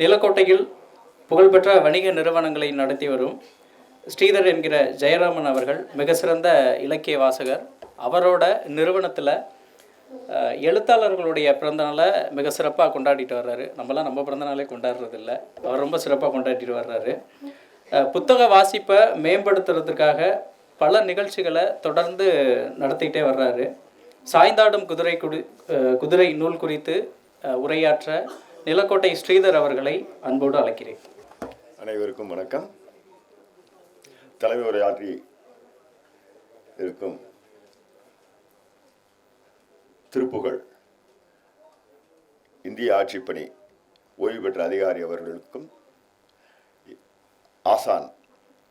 நிலக்கோட்டையில் புகழ்பெற்ற வணிக நிறுவனங்களை நடத்தி வரும் ஸ்ரீதர் என்கிற ஜெயராமன் அவர்கள் மிக சிறந்த இலக்கிய வாசகர். அவரோட நிறுவனத்தில் எழுத்தாளர்களுடைய பிறந்தநாளை மிக சிறப்பாக கொண்டாடிட்டு வர்றாரு. நம்மலாம் நம்ம பிறந்தநாளே கொண்டாடுறதில்ல. அவர் ரொம்ப சிறப்பாக கொண்டாடிட்டு வர்றாரு. புத்தக வாசிப்பை மேம்படுத்துறதுக்காக பல நிகழ்ச்சிகளை தொடர்ந்து நடத்திக்கிட்டே வர்றாரு. சாய்ந்தாடும் குதிரை குடி குதிரை நூல் குறித்து உரையாற்ற நிலக்கோட்டை ஸ்ரீதர் அவர்களை அன்போடு அழைக்கிறேன். அனைவருக்கும் வணக்கம். தலைமை உரையாற்றி இருக்கும் திருப்புகழ். இந்திய ஆட்சிப்பணி ஓய்வு பெற்ற அதிகாரி அவர்களுக்கும் ஆசான்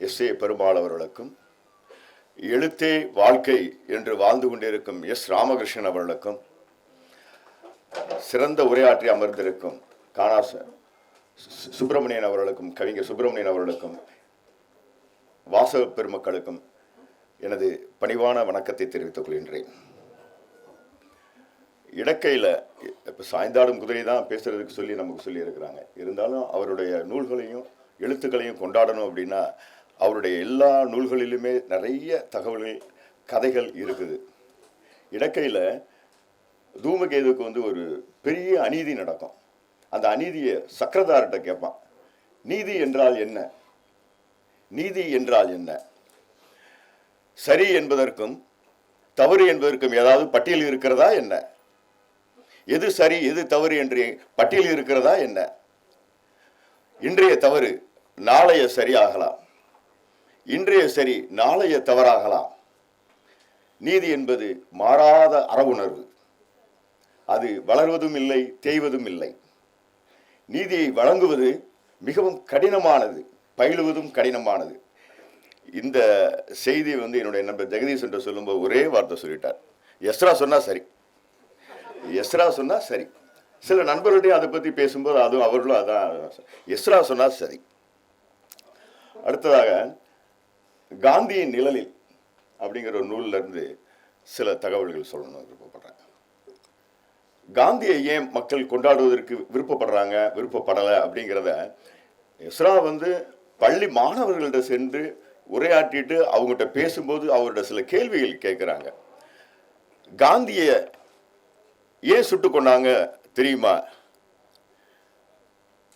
எஸ் ஏ பெருமாள் அவர்களுக்கும் எழுத்தே வாழ்க்கை என்று வாழ்ந்து கொண்டிருக்கும் எஸ் ராமகிருஷ்ணன் அவர்களுக்கும் சிறந்த உரையாற்றி அமர்ந்திருக்கும் கானா சுப்பிரமணியன் அவர்களுக்கும் கவிஞர் சுப்பிரமணியன் அவர்களுக்கும் வாசக பெருமக்களுக்கும் எனது பணிவான வணக்கத்தை தெரிவித்துக் கொள்கின்றேன். இடக்கையில் இப்போ சாய்ந்தாடும் குதிரை தான் பேசுறதுக்கு சொல்லி நமக்கு சொல்லியிருக்கிறாங்க இருந்தாலும் அவருடைய நூல்களையும் எழுத்துக்களையும் கொண்டாடணும் அப்படின்னா அவருடைய எல்லா நூல்களிலுமே நிறைய தகவல்கள் கதைகள் இருக்குது. இடக்கையில் தூமகேதுக்கு வந்து ஒரு பெரிய அநீதி நடக்கும். அந்த அநீதியை சக்கரதார்கிட்ட கேட்பான். நீதி என்றால் என்ன? நீதி என்றால் என்ன? சரி என்பதற்கும் தவறு என்பதற்கும் ஏதாவது பட்டியல் இருக்கிறதா என்ன? எது சரி எது தவறு என்று பட்டியல் இருக்கிறதா என்ன? இன்றைய தவறு நாளைய சரியாகலாம் இன்றைய சரி நாளைய தவறாகலாம். நீதி என்பது மாறாத அறவுணர்வு. அது வளர்வதும் இல்லை தேய்வதும் இல்லை. நீதியை வழங்குவது மிகவும் கடினமானது பயிலுவதும் கடினமானது. இந்த செய்தி வந்து என்னுடைய நண்பர் ஜெகதீஷ் என்று சொல்லும்போது ஒரே வார்த்தை சொல்லிட்டார். எஸ்ரா சொன்னால் சரி. எஸ்ரா சொன்னால் சரி. சில நண்பர்கள்ட்டையும் அதை பற்றி பேசும்போது அதுவும் அவர்களும் அதான் எஸ்ரா சொன்னால் சரி. அடுத்ததாக காந்தியின் நிழலில் அப்படிங்கிற ஒரு நூலில் இருந்து சில தகவல்கள் சொல்லணும் விருப்பப்படுறேன். காந்தியை ஏன் மக்கள் கொண்டாடுவதற்கு விருப்பப்படுறாங்க விருப்பப்படலை அப்படிங்கிறத இஸ்ரா வந்து பள்ளி மாணவர்கள்ட்ட சென்று உரையாற்றிட்டு அவங்ககிட்ட பேசும்போது அவர்கிட்ட சில கேள்விகள் கேட்குறாங்க. காந்தியை ஏன் சுட்டு கொண்டாங்க தெரியுமா?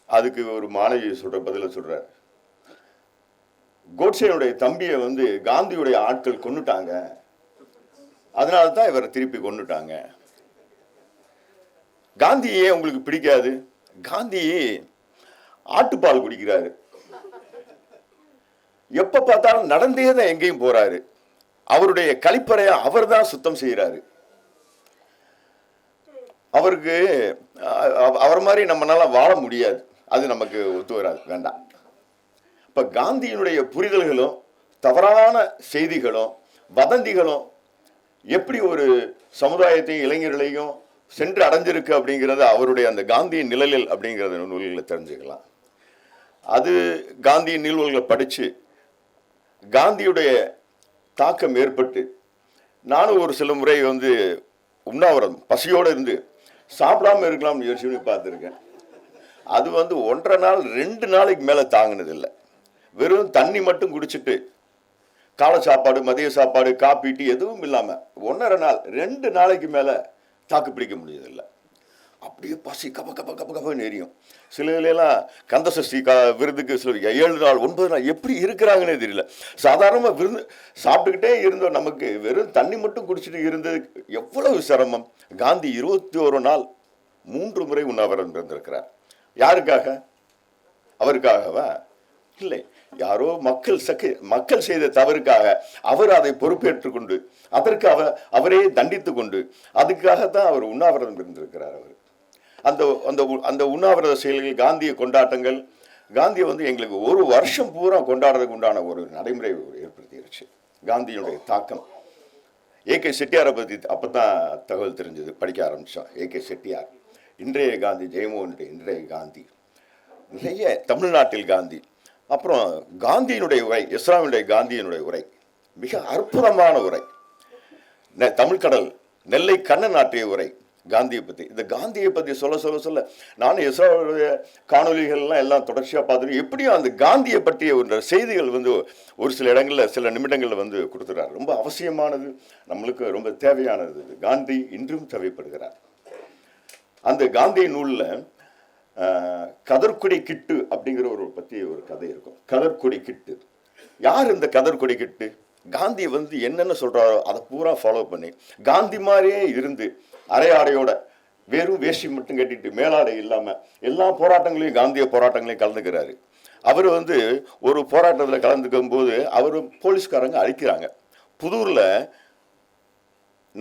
அதுக்கு ஒரு மாணவி சொல்கிற பதில சொல்கிறார் கோட்சேனுடைய தம்பியை வந்து காந்தியுடைய ஆட்கள் கொண்டுட்டாங்க அதனால தான் இவரை திருப்பி கொண்டுட்டாங்க காந்தி ஏன் உங்களுக்கு பிடிக்காது. காந்தி ஆட்டுப்பால் குடிக்கிறாரு. எப்ப பார்த்தாலும் நடந்தே தான் எங்கேயும் போறாரு. அவருடைய கழிப்பறையை அவர் தான் சுத்தம் செய்யறாரு அவருக்கு அவர் மாதிரி நம்மளால வாழ முடியாது. அது நமக்கு ஒத்து வராது. வேண்டாம். இப்ப காந்தியினுடைய புரிதல்களும் தவறான செய்திகளும் வதந்திகளும் எப்படி ஒரு சமுதாயத்தையும் இளைஞர்களையும் சென்று அடைஞ்சிருக்கு அப்படிங்கிறத அவருடைய அந்த காந்தியின் நிழலில் அப்படிங்கிறத நூல்களை தெரிஞ்சுக்கலாம். அது காந்தியின் நூல்களை படித்து காந்தியுடைய தாக்கம் ஏற்பட்டு நானும் ஒரு சில முறை வந்து உண்ணாவிரதம் பசியோடு இருந்து சாப்பிடாம இருக்கலாம்னு யோசிச்சு பார்த்துருக்கேன். அது வந்து ஒன்றரை நாள் ரெண்டு நாளைக்கு மேலே தாங்கினதில்லை. வெறும் தண்ணி மட்டும் குடிச்சிட்டு காலை சாப்பாடு மதிய சாப்பாடு காப்பி டீ எதுவும் இல்லாமல் ஒன்றரை நாள் ரெண்டு நாளைக்கு மேலே தாக்கு பிடிக்க முடியதில்லை அப்படியே பசி கப கப கப கபன்னு எரியும். சில கந்தசஷ்டி கந்த கா விருதுக்கு சில ஏழு நாள் ஒன்பது நாள் எப்படி இருக்கிறாங்கன்னே தெரியல. சாதாரணமாக விருந்து சாப்பிட்டுக்கிட்டே இருந்தோம் நமக்கு. வெறும் தண்ணி மட்டும் குடிச்சிட்டு இருந்தது எவ்வளவு சிரமம். காந்தி இருபத்தி ஒரு நாள் மூன்று முறை உண்ணாவிரதம் இருந்திருக்கிறார். யாருக்காக? அவருக்காகவா? இல்லை. யாரோ மக்கள் சக்கு மக்கள் செய்த தவறுக்காக அவர் அதை பொறுப்பேற்று கொண்டு அதற்கு அவர் அவரே தண்டித்து கொண்டு அதுக்காகத்தான் அவர் உண்ணாவிரதம் இருந்திருக்கிறார் அவர். அந்த அந்த அந்த உண்ணாவிரத செயல்கள் காந்திய கொண்டாட்டங்கள் காந்தியை வந்து எங்களுக்கு ஒரு வருஷம் பூரா கொண்டாடுறதுக்கு உண்டான ஒரு நடைமுறை ஏற்படுத்திடுச்சு காந்தியினுடைய தாக்கம். ஏகே செட்டியாரை பற்றி அப்போ தான் தகவல் தெரிஞ்சது படிக்க ஆரம்பித்தோம் ஏகே செட்டியார். இன்றைய காந்தி ஜெயமோகனுடைய இன்றைய காந்தி. நிறைய தமிழ்நாட்டில் காந்தி அப்புறம் காந்தியினுடைய உரை இஸ்லாமியுடைய காந்தியினுடைய உரை. மிக அற்புதமான உரை. தமிழ்கடல் நெல்லை கண்ணன் ஆற்றிய உரை காந்தியை பற்றி இந்த காந்தியை பற்றி சொல்ல சொல்ல சொல்ல நானும் எஸ்ரோடைய காணொலிகள்லாம் எல்லாம் தொடர்ச்சியாக பார்த்துட்டு எப்படியும் அந்த காந்தியை பற்றிய ஒரு செய்திகள் வந்து ஒரு சில இடங்களில் சில நிமிடங்களில் வந்து கொடுத்துறாரு ரொம்ப அவசியமானது நம்மளுக்கு ரொம்ப தேவையானது. காந்தி இன்றும் தேவைப்படுகிறார். அந்த காந்தி நூலில் கதர்குடி கிட்டு அப்படிங்கிற ஒரு பற்றி ஒரு கதை இருக்கும். கதர்குடி கிட்டு. யார் இந்த கதர்குடி கிட்டு? காந்தி வந்து என்னென்ன சொல்கிறாரோ அதை பூரா ஃபாலோ பண்ணி காந்தி மாதிரியே இருந்து அரையாடையோட வெறும் வேஷ்டி மட்டும் கட்டிட்டு மேலாடை இல்லாமல் எல்லா போராட்டங்களையும் காந்திய போராட்டங்களையும் கலந்துக்கிறாரு. அவர் வந்து ஒரு போராட்டத்தில் கலந்துக்கும் போது அவர் போலீஸ்காரங்க அழிக்கிறாங்க. புதூரில்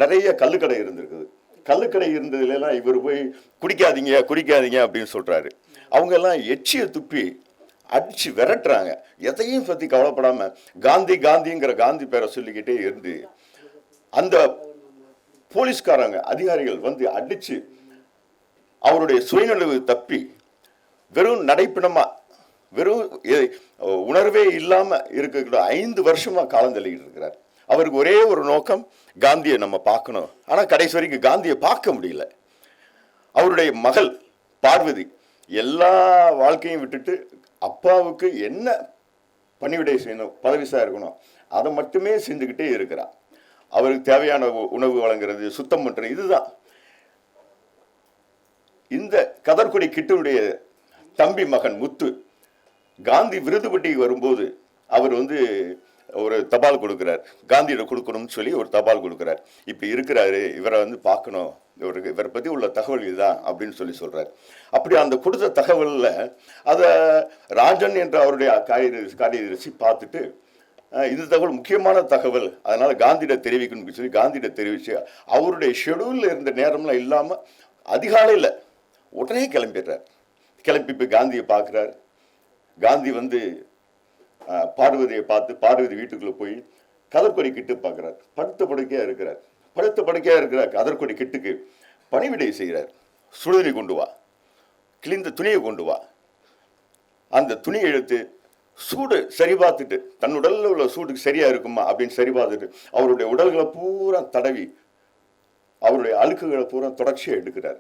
நிறைய கள்ளுக்கடை இருந்திருக்குது. கள்ளுக்கடை இருந்ததுலாம் இவர் போய் குடிக்காதீங்க குடிக்காதீங்க அப்படின்னு சொல்கிறாரு அவங்கெல்லாம் எச்சியை துப்பி அடித்து விரட்டுறாங்க. எதையும் பற்றி கவலைப்படாமல் காந்தி காந்திங்கிற காந்தி பேரை சொல்லிக்கிட்டே இருந்து அந்த போலீஸ்காரங்க அதிகாரிகள் வந்து அடித்து அவருடைய சுயநலவு தப்பி வெறும் நடைப்பிணமாக வெறும் உணர்வே இல்லாமல் இருக்கிற ஐந்து வருஷமாக காலம் தள்ளிக்கிட்டு இருக்கிறார். அவருக்கு ஒரே ஒரு நோக்கம் காந்தியை நம்ம பார்க்கணும். ஆனா கடைசி வரைக்கும் காந்தியை பார்க்க முடியல. அவருடைய மகள் பார்வதி எல்லா வாழ்க்கையும் விட்டுட்டு அப்பாவுக்கு என்ன பணிவிடை செய்யணும் பதவிசா இருக்கணும் அதை மட்டுமே செஞ்சுக்கிட்டே இருக்கிறார் அவருக்கு தேவையான உணவு வழங்குறது சுத்தம் பண்ணுறது இதுதான். இந்த கதர்குடி கிட்டுடைய தம்பி மகன் முத்து காந்தி விருதுபட்டிக்கு வரும்போது அவர் வந்து ஒரு தபால் கொடுக்குறார். காந்தியிட கொடுக்கணும்னு சொல்லி ஒரு தபால் கொடுக்குறார். இப்படி இருக்கிறாரு. இவரை வந்து பார்க்கணும். இவருக்கு இவரை பற்றி உள்ள தகவல் இதுதான் அப்படின்னு சொல்லி சொல்கிறார் அப்படி அந்த கொடுத்த தகவலில் அதை ராஜன் என்ற அவருடைய காரிய காரியதரிசி பார்த்துட்டு இந்த தகவல் முக்கியமான தகவல். அதனால் காந்தியிட தெரிவிக்கணும்னு சொல்லி காந்தியிட தெரிவித்து அவருடைய ஷெடியூலில் இருந்த நேரம்லாம் இல்லாமல் அதிகாலையில் உடனே கிளம்பிடுறார். கிளம்பி போய் காந்தியை பார்க்குறாரு. காந்தி வந்து பார்வதியை பார்த்து பார்வதி வீட்டுக்குள்ளே போய் கதர்கொடி கிட்டு பார்க்குறார். படுத்த படுக்கையாக இருக்கிறார். படுத்த படுக்கையாக இருக்கிறார். கதர்கொடி கிட்டுக்கு பணிவிடை செய்கிறார். சுடுதண்ணி கொண்டு வா. கிழிந்த துணியை கொண்டு வா. அந்த துணியை எடுத்து சூடு சரி பார்த்துட்டு தன் உடல்ல உள்ள சூடுக்கு சரியா இருக்குமா அப்படின்னு சரி பார்த்துட்டு அவருடைய உடல்களை பூரா தடவி அவருடைய அழுக்குகளை பூரா தொடர்ச்சியா எடுக்கிறார்.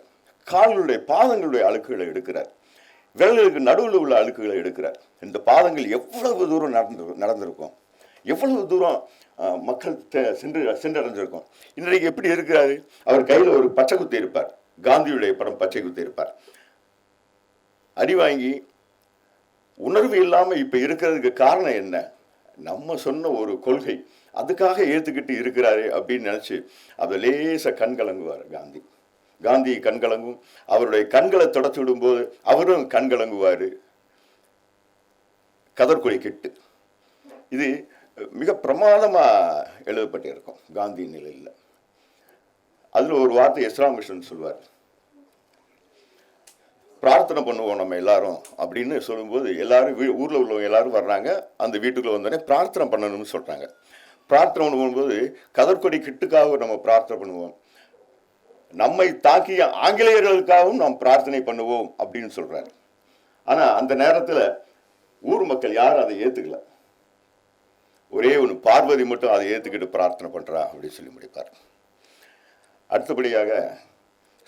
கால்களுடைய பாதங்களுடைய அழுக்குகளை எடுக்கிறார். விரல்களுக்கு நடுவில் உள்ள அழுக்குகளை எடுக்கிறார். இந்த பாதங்கள் எவ்வளவு தூரம் நடந்து நடந்திருக்கும்? எவ்வளவு தூரம் மக்கள் சென்று சென்றடைஞ்சிருக்கும்? இன்றைக்கு எப்படி இருக்கிறாரு? அவர் கையில் ஒரு பச்சை குத்தி இருப்பார். காந்தியுடைய படம் பச்சை குத்தி இருப்பார். அடி வாங்கி உணர்வு இல்லாம இப்ப இருக்கிறதுக்கு காரணம் என்ன? நம்ம சொன்ன ஒரு கொள்கை. அதுக்காக ஏத்துக்கிட்டு இருக்கிறாரு அப்படின்னு நினைச்சு அதை லேச கண் கலங்குவார் காந்தி. காந்தி கண்கலங்கும். அவருடைய கண்களை தொடச்சு விடும்போது அவரும் கண்கலங்குவார். கலங்குவாரு கெட்டு. இது மிக பிரமாதமாக எழுதப்பட்டிருக்கும் காந்தி நிலையில். அதில் ஒரு வார்த்தை எஸ் ராமகிருஷ்ணன் சொல்வார். பிரார்த்தனை பண்ணுவோம் நம்ம எல்லாரும் அப்படின்னு சொல்லும்போது எல்லாரும் வீ ஊரில் உள்ளவங்க எல்லாரும் வர்றாங்க. அந்த வீட்டுக்குள்ள வந்தோடனே பிரார்த்தனை பண்ணணும்னு சொல்கிறாங்க பிரார்த்தனை பண்ணும்போது கதற்கொடி கிட்டுக்காக நம்ம பிரார்த்தனை பண்ணுவோம். நம்மை தாக்கிய ஆங்கிலேயர்களுக்காகவும் நாம் பிரார்த்தனை பண்ணுவோம் அப்படின்னு சொல்றாரு. ஆனா அந்த நேரத்தில் ஊர் மக்கள் யாரும் அதை ஏத்துக்கல. ஒரே ஒன்று பார்வதி மட்டும் அதை ஏத்துக்கிட்டு பிரார்த்தனை பண்றா அப்படின்னு சொல்லி முடிப்பார். அடுத்தபடியாக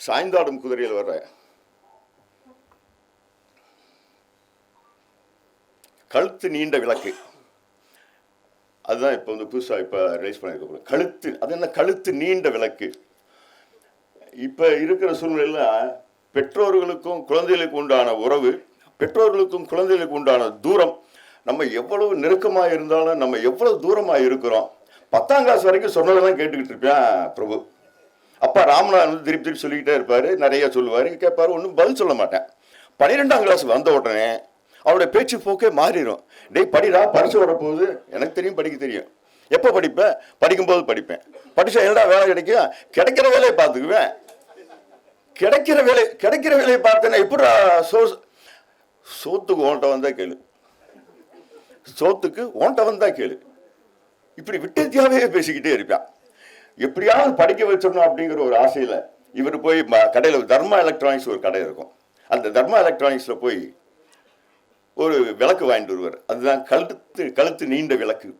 சாய்ந்தாடும் குதிரையில் வர்ற கழுத்து நீண்ட விளக்கு. அதுதான் இப்போ வந்து புதுசாக இப்போ ரைஸ் பண்ணியிருக்க கழுத்து அது என்ன? கழுத்து நீண்ட விளக்கு. இப்போ இருக்கிற சூழ்நிலையில் பெற்றோர்களுக்கும் குழந்தைகளுக்கு உண்டான உறவு பெற்றோர்களுக்கும் குழந்தைகளுக்கு உண்டான தூரம் நம்ம எவ்வளவு நெருக்கமாக இருந்தாலும் நம்ம எவ்வளவு தூரமாக இருக்கிறோம். பத்தாம் கிளாஸ் வரைக்கும் சொன்னதெல்லாம் கேட்டுக்கிட்டு இருப்பேன் பிரபு. அப்பா ராமநாதன் வந்து திருப்பி திருப்பி சொல்லிக்கிட்டே இருப்பார் நிறையா சொல்லுவார். கேட்பார் ஒன்றும் பதில் சொல்ல மாட்டேன். பன்னிரெண்டாம் கிளாஸ் வந்த உடனே அவருடைய பேச்சு போக்கே மாறிடும் டேய் படிடா பரிசு வரப்போகுது. எனக்கு தெரியும் படிக்க தெரியும். எப்போ படிப்பேன்? படிக்கும்போது படிப்பேன். படித்தா என்னடா வேலை கிடைக்கும்? கிடைக்கிற வேலையை பார்த்துக்குவேன். கிடைக்கிற வேலை கிடைக்கிற வேலையை பார்த்தேன்னா எப்படி சோ சோத்துக்கு ஓன்ட்ட வந்தா கேளு. சோத்துக்கு ஓன்ட்ட வந்தா கேளு. இப்படி விட்டத்தியாவே பேசிக்கிட்டே இருப்பான் எப்படியாவது படிக்க வச்சிடணும் அப்படிங்கிற ஒரு ஆசையில் இவர் போய் ம- கடையில் தர்மா எலக்ட்ரானிக்ஸ் ஒரு கடை இருக்கும். அந்த தர்மா எலக்ட்ரானிக்ஸில் போய் ஒரு விளக்கு வாங்கிட்டு வருவார். அதுதான் கழுத்து கழுத்து நீண்ட விளக்கு.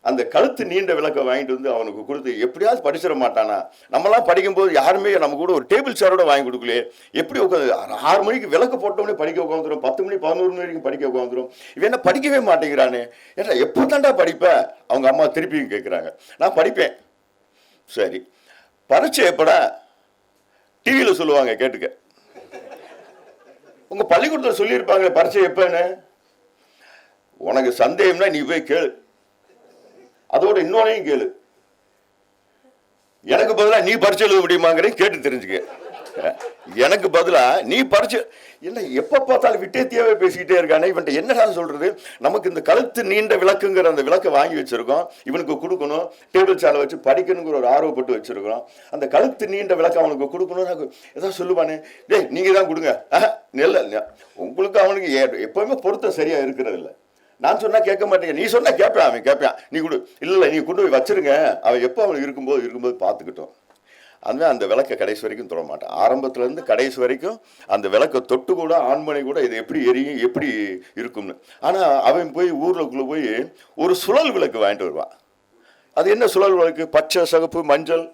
அந்த கழுத்து நீண்ட விளக்கை வாங்கிட்டு வந்து அவனுக்கு கொடுத்து எப்படியாவது படிச்சிட மாட்டானா? நம்மலாம் படிக்கும்போது யாருமே நம்ம கூட ஒரு டேபிள் சேரோட வாங்கி கொடுக்கலையே. எப்படி உட்காந்து ஆறு மணிக்கு விளக்கு போட்டோம்னே படிக்க உட்காந்துரும். பத்து மணி பதினோரு மணி வரைக்கும் படிக்க உட்காந்துரும். இவன் என்ன படிக்கவே மாட்டேங்கிறானே. ஏன்னா எப்போ தாண்டா படிப்பேன் அவங்க அம்மா திருப்பியும் கேட்குறாங்க நான் படிப்பேன். சரி. பரீட்சை எப்படா? டிவியில் சொல்லுவாங்க கேட்டுக்க. உங்கள் பள்ளிக்கூடத்தில் சொல்லியிருப்பாங்க பரீட்சை எப்போன்னு? உனக்கு சந்தேகம்னா நீ போய் கேளு. அதோட இன்னொன்னையும் கேளு. எனக்கு பதிலா நீ பரிச்சை எழுத முடியுமாங்கிறேன் கேட்டு தெரிஞ்சுக்க. எனக்கு பதிலா நீ பரிச்சை என்ன எப்ப பார்த்தாலும் விட்டே தேவை பேசிக்கிட்டே இருக்கானே இவன்ட்ட என்னடா சொல்றது? நமக்கு இந்த கழுத்து நீண்ட விளக்குங்கிற அந்த விளக்கை வாங்கி வச்சிருக்கோம். இவனுக்கு கொடுக்கணும் டேபிள் சேலை வச்சு படிக்கணுங்கிற ஒரு ஆர்வப்பட்டு வச்சிருக்கிறோம். அந்த கழுத்து நீண்ட விளக்கு அவனுக்கு கொடுக்கணும்னு ஏதாவது சொல்லுவானே. டேய் நீங்க தான் கொடுங்க நெல்ல உங்களுக்கு அவனுக்கு ஏ- எப்பவுமே பொருத்தம் சரியா இருக்கிறதில்ல. நான் சொன்னால் கேட்க மாட்டேங்க. நீ சொன்னால் கேட்பேன் அவன் கேட்பேன். நீ கொடு இல்லை நீ கொண்டு போய் வச்சிருங்க. அவன் எப்போ அவன் இருக்கும்போது இருக்கும்போது பார்த்துக்கிட்டோம். அந்த அந்த விளக்கை கடைசி வரைக்கும் தொட மாட்டேன். ஆரம்பத்துலேருந்து கடைசி வரைக்கும் அந்த விளக்கை தொட்டு கூட ஆண்மனை கூட இது எப்படி எரியும் எப்படி இருக்கும்னு. ஆனால் அவன் போய் ஊர்லக்குள்ள போய் ஒரு சுழல் விளக்கு வாங்கிட்டு வருவான். அது என்ன சுழல் விளக்கு? பச்சை சிகப்பு மஞ்சள்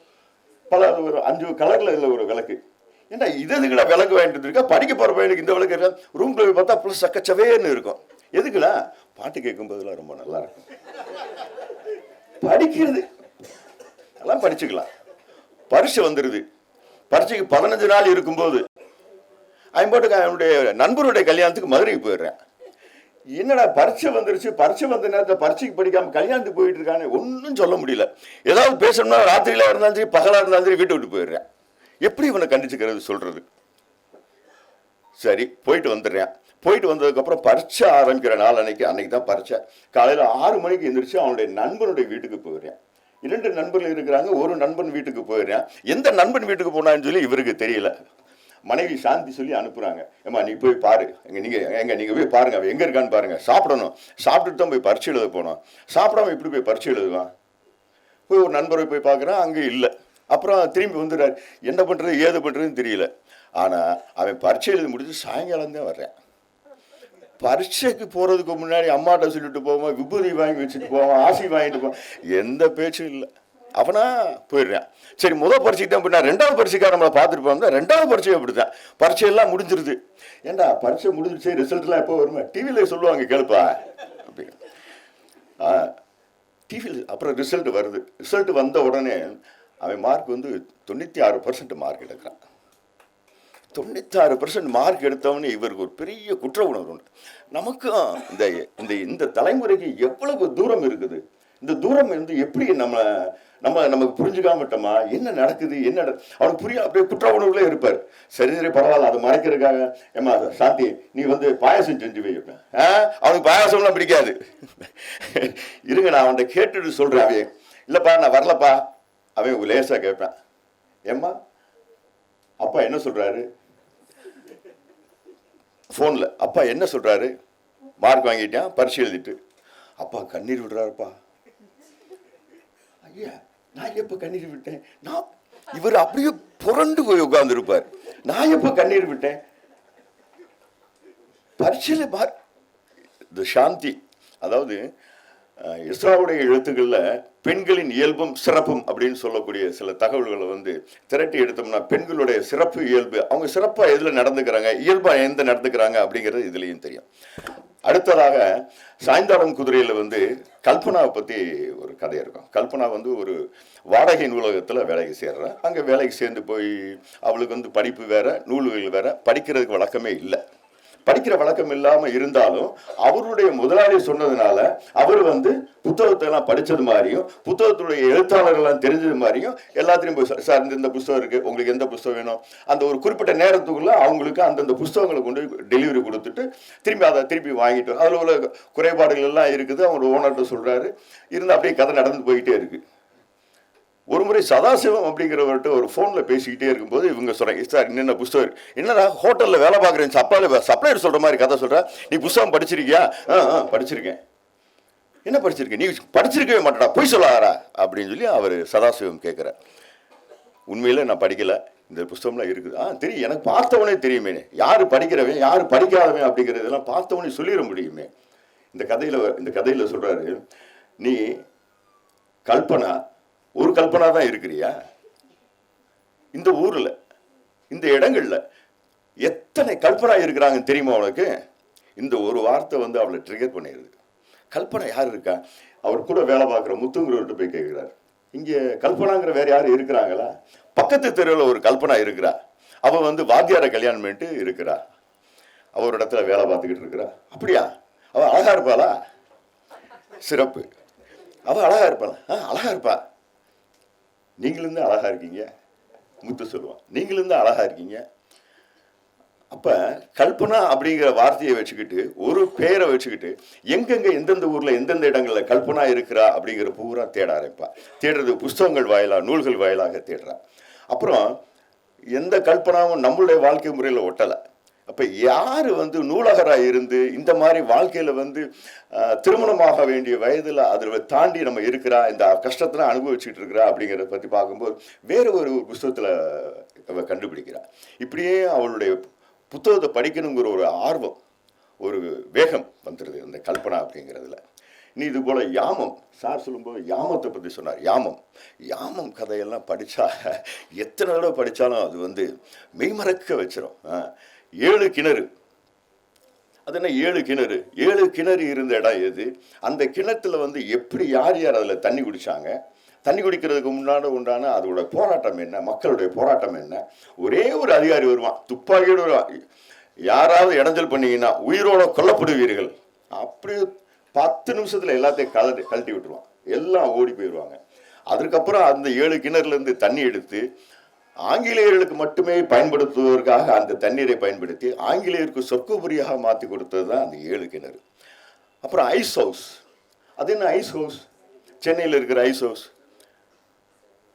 பல ஒரு அஞ்சு கலரில் இல்லை ஒரு விளக்கு. ஏன்னா இது எதுக்குடா விளக்கு வாங்கிட்டு இருக்கா படிக்க போகிற பையனுக்கு இந்த விளக்கு இருக்கா? ரூம்ல போய் பார்த்தா ப்ளஸ் சக்கச்சவேன்னு இருக்கும். எதுக்குடா? பாட்டு கேட்கும்போதெல்லாம் ரொம்ப நல்லா இருக்கும். படிக்கிறது. எல்லாம் படிச்சுக்கலாம். பரிசு வந்துடுது பரீட்சைக்கு பதினஞ்சு நாள் இருக்கும்போது ஐம்பட்டுக்கு அவனுடைய நண்பருடைய கல்யாணத்துக்கு மதுரைக்கு போயிடுறேன். என்னடா பரீட்சை வந்துருச்சு பரீட்சை வந்த நேரத்தில் பரீட்சைக்கு படிக்காமல் கல்யாணத்துக்கு போயிட்டு இருக்கானே ஒன்றும் சொல்ல முடியல. ஏதாவது பேசணும்னா ராத்திரியில் இருந்தாலும் சரி பகலாக இருந்தாலும் சரி வீட்டை விட்டு போயிடுறேன். எப்படி இவனை கண்டிச்சுக்கிறது சொல்கிறது சரி போயிட்டு வந்துடுறேன். போயிட்டு வந்ததுக்கப்புறம் பரீட்சை ஆரம்பிக்கிற நாள் அன்னைக்கு அன்னைக்கு தான் பரீட்சை. காலையில் ஆறு மணிக்கு எந்திரிச்சு அவனுடைய நண்பனுடைய வீட்டுக்கு போயிடுறேன். இரண்டு நண்பர்கள் இருக்கிறாங்க ஒரு நண்பன் வீட்டுக்கு போயிடுறேன். எந்த நண்பன் வீட்டுக்கு போனான்னு சொல்லி இவருக்கு தெரியல. மனைவி சாந்தி சொல்லி அனுப்புகிறாங்க ஏம்மா நீ போய் பாரு. எங்க நீங்கள் எங்கே நீங்கள் போய் பாருங்க அவள் எங்கே இருக்கான்னு பாருங்க. சாப்பிடணும். சாப்பிட்டுட்டு தான் போய் பரீட்சை எழுத போனோம். சாப்பிடாம எப்படி போய் பரீட்சை எழுதுவான்? போய் ஒரு நண்பரை போய் பார்க்குறான் அங்கே இல்லை. அப்புறம் திரும்பி வந்துடுறாரு. என்ன பண்ணுறது ஏது பண்ணுறதுன்னு தெரியல. ஆனால் அவன் பரீட்சை எழுதி முடிச்சு சாயங்காலம் தான் வர்றேன். பரீட்சைக்கு போகிறதுக்கு முன்னாடி அம்மாட்ட சொல்லிட்டு போவோம் விபூதி வாங்கி வச்சுட்டு போவோம் ஆசி வாங்கிட்டு போவோம்? எந்த பேச்சும் இல்லை. அவனா போயிடுறேன். சரி முதல் பரீட்சைக்கு தான் போய் ரெண்டாவது பரீட்சைக்காக நம்மளை பார்த்துட்டு போனோம் ரெண்டாவது பரீட்சை அப்படித்தான். பரீட்சை எல்லாம் முடிஞ்சிருது. ஏண்டா பரீட்சை முடிஞ்சிருச்சு ரிசல்ட்லாம் எப்போ வருமா டிவியில் சொல்லுவாங்க கேளுப்பா. அப்படின்னு டிவியில் அப்புறம் ரிசல்ட் வருது. ரிசல்ட் வந்த உடனே அவன் மார்க் வந்து தொண்ணூற்றி ஆறு பர்சன்ட் மார்க் எடுக்கிறான். தொண்ணூத்தாறு பர்சன்ட் மார்க் எடுத்தவனே இவருக்கு ஒரு பெரிய குற்ற உணர்வு உண்டு. நமக்கும் இந்த இந்த இந்த தலைமுறைக்கு எவ்வளவு தூரம் இருக்குது? இந்த தூரம் வந்து எப்படி நம்ம நம்ம நமக்கு புரிஞ்சுக்காம விட்டோமா? என்ன நடக்குது? என்ன அவனுக்கு புரிய அப்படியே குற்ற உணர்வுல இருப்பார். சரி சரி பரவாயில்ல அதை மறைக்கிறதுக்காக ஏமா சாந்தி நீ வந்து பாயாசம் செஞ்சு வை ஆ? அவனுக்கு பாயாசம்லாம் பிடிக்காது. இருங்க நான் அவன்கிட்ட கேட்டுட்டு சொல்கிறேன் அவன் இல்லைப்பா நான் வரலப்பா. அவன் லேசாக கேட்பேன். ஏம்மா அப்பா என்ன சொல்கிறாரு ஃபோனில் அப்பா என்ன சொல்கிறாரு மார்க் வாங்கிட்டான் பரிசு எழுதிட்டு. அப்பா கண்ணீர் விடுறாருப்பா. ஐயா நான் எப்போ கண்ணீர் விட்டேன்? நான் இவர் அப்படியே புரண்டு போய் உட்காந்துருப்பார் நான் எப்போ கண்ணீர் விட்டேன்? பரிசையில் மார்க் இந்த சாந்தி. அதாவது இஸ்ராவுடைய எழுத்துக்களில் பெண்களின் இயல்பும் சிறப்பும் அப்படின்னு சொல்லக்கூடிய சில தகவல்களை வந்து திரட்டி எடுத்தோம்னா பெண்களுடைய சிறப்பு இயல்பு. அவங்க சிறப்பாக எதில் நடந்துக்கிறாங்க? இயல்பாக எந்த நடந்துக்கிறாங்க அப்படிங்கிறது இதுலேயும் தெரியும். அடுத்ததாக சாய்ந்தாளம் குதிரையில் வந்து கல்பனாவை பற்றி ஒரு கதை இருக்கும். கல்பனா வந்து ஒரு வாடகை நூலகத்தில் வேலைக்கு சேர்றா அங்கே வேலைக்கு சேர்ந்து போய் அவளுக்கு வந்து படிப்பு வேறு நூல்கள் வேறு படிக்கிறதுக்கு வழக்கமே இல்லை. படிக்கிற வழக்கம் இல்லாமல் இருந்தாலும் அவருடைய முதலாளி சொன்னதுனால அவர் வந்து புத்தகத்தை எல்லாம் படித்தது மாதிரியும் புத்தகத்துடைய எழுத்தாளர்கள்லாம் தெரிஞ்சது மாதிரியும் எல்லாத்திலையும் போய் சார், இந்த இந்த புஸ்தகம் உங்களுக்கு எந்த புஸ்தகம் வேணும்? அந்த ஒரு குறிப்பிட்ட நேரத்துக்குள்ள அவங்களுக்கு அந்தந்த புஸ்தகங்களை கொண்டு டெலிவரி கொடுத்துட்டு திரும்பி அதை திருப்பி வாங்கிட்டு அதில் உள்ள குறைபாடுகள் எல்லாம் இருக்குது. அவர் ஓனர்கிட்ட சொல்கிறாரு இருந்து அப்படியே கதை நடந்து போயிட்டே இருக்குது ஒரு முறை சதாசிவம் அப்படிங்கிறவர்கிட்ட ஒரு ஃபோனில் பேசிக்கிட்டே இருக்கும்போது இவங்க சொல்கிறாங்க சார் என்னென்ன புஸ்தகம் என்னடா ஹோட்டலில் வேலை பார்க்குறேன் சப்ளை சப்ளையர் சொல்கிற மாதிரி கதை சொல்கிறா நீ புஸ்தகம் படிச்சிருக்கியா? ஆ ஆ படிச்சிருக்கேன். என்ன படிச்சிருக்கேன் நீ படிச்சிருக்கவே மாட்டடா பொய் சொல்லாதரா அப்படின்னு சொல்லி அவர் சதாசிவம் கேட்குற உண்மையில் நான் படிக்கலை. இந்த புஸ்தகம்லாம் இருக்குது. ஆ தெரியும். எனக்கு பார்த்தவனே தெரியுமே யார் படிக்கிறவன் யார் படிக்காதவன் அப்படிங்கிறதெல்லாம் பார்த்தவனே சொல்லிட முடியுமே. இந்த கதையில் இந்த கதையில் சொல்கிறாரு நீ கல்பனா ஒரு கல்பனா தான் இருக்கிறியா? இந்த ஊரில் இந்த இடங்களில் எத்தனை கல்பனா இருக்கிறாங்கன்னு தெரியுமா அவளுக்கு இந்த ஒரு வார்த்தை வந்து அவளை ட்ரிகர் பண்ணிடுது கல்பனா யார் இருக்கா? அவர் கூட வேலை பார்க்குற முத்துங்கிறவர்கிட்ட போய் கேட்குறாரு. இங்கே கல்பனாங்கிற வேற யாரும் இருக்கிறாங்களா? பக்கத்து தெருவில் ஒரு கல்பனா இருக்கிறா. அவள் வந்து வாத்தியாரை கல்யாணம் பண்ணிட்டு இருக்கிறா. அவர் ஒரு இடத்துல வேலை பார்த்துக்கிட்டு இருக்கிறா. அப்படியா? அவள் அழகா இருப்பாளா? சிறப்பு. அவள் அழகா இருப்பாளா? ஆ அழகா இருப்பா. நீங்களும் தான் அழகா இருக்கீங்க முத்து சொல்லுவான். நீங்களும் தான் அழகாக இருக்கீங்க. அப்போ கல்பனா அப்படிங்கிற வார்த்தையை வச்சுக்கிட்டு ஒரு பேரை வச்சுக்கிட்டு எங்கெங்கே எந்தெந்த ஊரில் எந்தெந்த இடங்களில் கல்பனா இருக்கிறா அப்படிங்கிற பூரா தேட ஆரம்பிப்பாள் தேடுறது புஸ்தகங்கள் வாயிலா நூல்கள் வாயிலாக தேடுறா. அப்புறம் எந்த கல்பனாவும் நம்மளுடைய வாழ்க்கை முறையில் ஒட்டலை. அப்போ யார் வந்து நூலகராக இருந்து இந்த மாதிரி வாழ்க்கையில் வந்து திருமணமாக வேண்டிய வயதில் அதில் தாண்டி நம்ம இருக்கிறா இந்த கஷ்டத்தெல்லாம் அனுபவிச்சுட்டு இருக்கிறா அப்படிங்கிறத பற்றி பார்க்கும்போது வேறு ஒரு புஸ்தகத்தில் அவள் கண்டுபிடிக்கிறா. இப்படியே அவளுடைய புத்தகத்தை படிக்கணுங்கிற ஒரு ஆர்வம் ஒரு வேகம் வந்துடுது அந்த கல்பனா அப்படிங்கிறதுல. நீ இது போல் யாமம் சார் சொல்லும்போது யாமத்தை பற்றி சொன்னார் யாமம். யாமம் கதையெல்லாம் படித்தா எத்தனை தடவை படித்தாலும் அது வந்து மெய்மறக்க வச்சிடும் ஆ. ஏழு கிணறு. அது என்ன ஏழு கிணறு? ஏழு கிணறு இருந்த இடம் எது? அந்த கிணத்துல வந்து எப்படி யார் யார் அதில் தண்ணி குடிச்சாங்க? தண்ணி குடிக்கிறதுக்கு முன்னாடி உண்டான அதோட போராட்டம் என்ன? மக்களுடைய போராட்டம் என்ன? ஒரே ஒரு அதிகாரி வருவான். துப்பாக்கியோட வருவான் யாராவது இடைஞ்சல் பண்ணீங்கன்னா உயிரோட கொல்லப்படுவீர்கள். அப்படி பத்து நிமிஷத்தில் எல்லாத்தையும் கலட்டி கழட்டி விட்டுருவான். எல்லாம் ஓடி போயிடுவாங்க அதுக்கப்புறம் அந்த ஏழு கிணறுலேருந்து தண்ணி எடுத்து ஆங்கிலேயர்களுக்கு மட்டுமே பயன்படுத்துவதற்காக அந்த தண்ணீரை பயன்படுத்தி ஆங்கிலேயருக்கு சொற்குபுரியாக மாற்றி கொடுத்தது தான் அந்த ஏழு கிணறு. அப்புறம் ஐஸ் ஹவுஸ். அது என்ன ஐஸ் ஹவுஸ்? சென்னையில் இருக்கிற ஐஸ் ஹவுஸ்.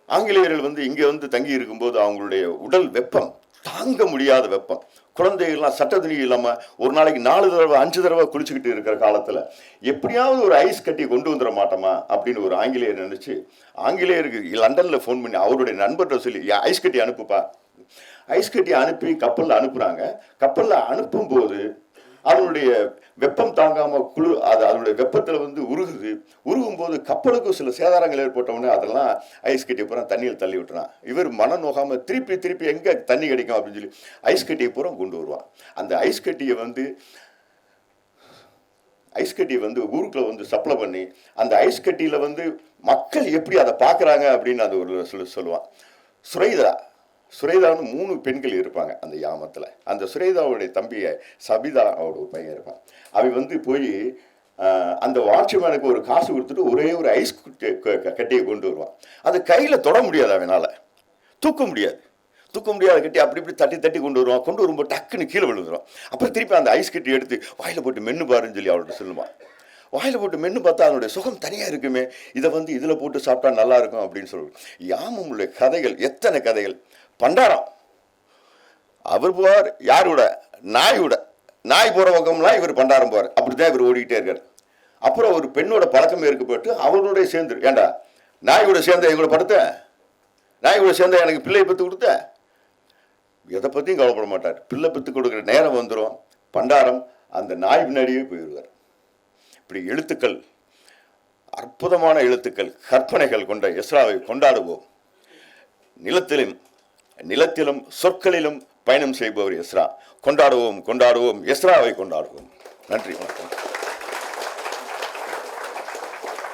ஆங்கிலேயர்கள் வந்து இங்கே வந்து தங்கி இருக்கும்போது அவங்களுடைய உடல் வெப்பம் தாங்க முடியாத வெப்பம். குழந்தைகள்லாம் சட்ட துணி இல்லாமல் ஒரு நாளைக்கு நாலு தடவை அஞ்சு தடவை குளிச்சுக்கிட்டு இருக்கிற காலத்தில் எப்படியாவது ஒரு ஐஸ் கட்டி கொண்டு வந்துட மாட்டோமா அப்படின்னு ஒரு ஆங்கிலேயர் நினச்சி ஆங்கிலேயருக்கு லண்டனில் ஃபோன் பண்ணி அவருடைய நண்பர்கிட்ட சொல்லி "ஏன் ஐஸ் கட்டி அனுப்புப்பா. ஐஸ் கட்டி அனுப்பி கப்பலில் அனுப்புகிறாங்க கப்பலில் அனுப்பும்போது அதனுடைய வெப்பம் தாங்காம குழு அது அதனுடைய வெப்பத்தில் வந்து உருகுது. உருகும் போது கப்பலுக்கும் சில சேதாரங்கள் ஏற்பட்டவுடனே அதெல்லாம் ஐஸ் கட்டி பூரா தண்ணியில் தள்ளி விட்டுறான் இவர் மனம் நோகாமல் திருப்பி திருப்பி எங்கே தண்ணி கிடைக்கும் அப்படின்னு சொல்லி ஐஸ் கட்டியை பூரா கொண்டு வருவான். அந்த ஐஸ் கட்டியை வந்து ஐஸ் கட்டியை வந்து ஊருக்குள்ள வந்து சப்ளை பண்ணி அந்த ஐஸ் கட்டியில் வந்து மக்கள் எப்படி அதை பார்க்குறாங்க அப்படின்னு அது ஒரு சொல்லு சொல்லுவான். சுரைதா சுரேதான்னு மூணு பெண்கள் இருப்பாங்க அந்த யாமத்தில். அந்த சுரேதாவுடைய தம்பியை சபிதா அவரோட ஒரு பையன் இருப்பான். அவன் வந்து போய் அந்த வாட்ச்மேனுக்கு ஒரு காசு கொடுத்துட்டு ஒரே ஒரு ஐஸ் க- க- கட்டியை கொண்டு வருவான். அது கையில் தொட முடியாது அவனால். தூக்க முடியாது. தூக்க முடியாத கட்டி அப்படி இப்படி தட்டி தட்டி கொண்டு வருவான். கொண்டு வரும்போது டக்குன்னு கீழே விழுந்துடும் அப்புறம் திருப்பி அந்த ஐஸ் கட்டி எடுத்து வாயில் போட்டு மென்னு பாருன்னு சொல்லி அவர்கிட்ட சொல்லுவான். வாயில் போட்டு மென்று பார்த்தா அதனுடைய சுகம் தனியாக இருக்குமே. இதை வந்து இதில் போட்டு சாப்பிட்டா நல்லா இருக்கும் அப்படின்னு சொல்லுவோம் யாமம் உள்ள கதைகள் எத்தனை கதைகள். பண்டாரம். அவர் போவார் யாரோட நாயோட நாய் போகிற பக்கம்லாம் இவர் பண்டாரம் போவார். அப்படிதான் இவர் ஓடிக்கிட்டே இருக்கார். அப்புறம் ஒரு பெண்ணோட பழக்கம் ஏற்கப்பட்டு அவளோட சேர்ந்து ஏண்டா? நாயோட சேர்ந்த எங்களோட படுத்த? நாயோட சேர்ந்த எனக்கு பிள்ளை பற்றி கொடுத்த? எதை பற்றியும் கவலைப்பட மாட்டார். பிள்ளை பற்றி கொடுக்குற நேரம் வந்துடும் பண்டாரம் அந்த நாய் பின்னாடியே போயிடுவார். இப்படி எழுத்துக்கள் அற்புதமான எழுத்துக்கள் கற்பனைகள் கொண்ட இஸ்ராவை கொண்டாடுவோம். நிலத்திலும் நிலத்திலும் சொற்களிலும் பயணம் செய்பவர் எஸ்ரா. கொண்டாடுவோம் கொண்டாடுவோம் எஸ்ராவை கொண்டாடுவோம். நன்றி வணக்கம்.